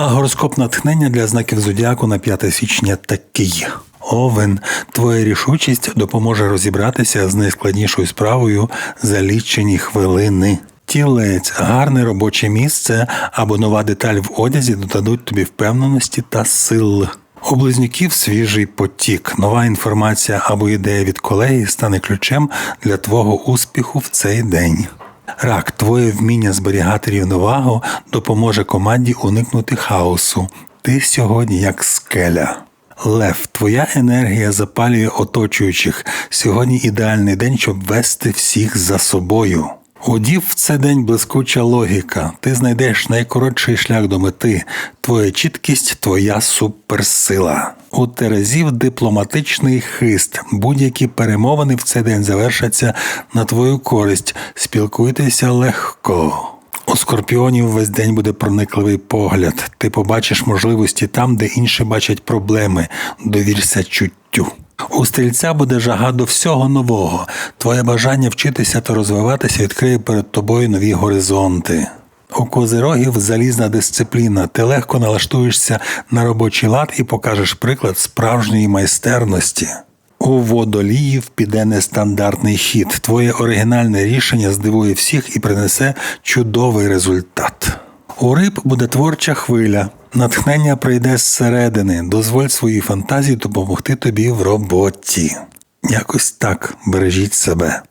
А гороскоп натхнення для знаків зодіаку на 5 січня такий. Овен, твоя рішучість допоможе розібратися з найскладнішою справою за лічені хвилини. Тілець, гарне робоче місце або нова деталь в одязі додадуть тобі впевненості та сил. У близнюків свіжий потік, нова інформація або ідея від колеги стане ключем для твого успіху в цей день. Рак, твоє вміння зберігати рівновагу допоможе команді уникнути хаосу. Ти сьогодні як скеля. Лев, твоя енергія запалює оточуючих. Сьогодні ідеальний день, щоб вести всіх за собою. У дів в цей день блискуча логіка. Ти знайдеш найкоротший шлях до мети. Твоя чіткість твоя суперсила. У Терезів дипломатичний хист. Будь-які перемовини в цей день завершаться на твою користь. Спілкуйтеся легко. У скорпіонів весь день буде проникливий погляд. Ти побачиш можливості там, де інші бачать проблеми. Довірся чуттю. У стрільця буде жага до всього нового. Твоє бажання вчитися та розвиватися відкриє перед тобою нові горизонти. У козирогів залізна дисципліна. Ти легко налаштуєшся на робочий лад і покажеш приклад справжньої майстерності. У водоліїв піде нестандартний хід. Твоє оригінальне рішення здивує всіх і принесе чудовий результат. У риб буде творча хвиля. Натхнення прийде зсередини. Дозволь своїй фантазії допомогти тобі в роботі. Якось так бережіть себе.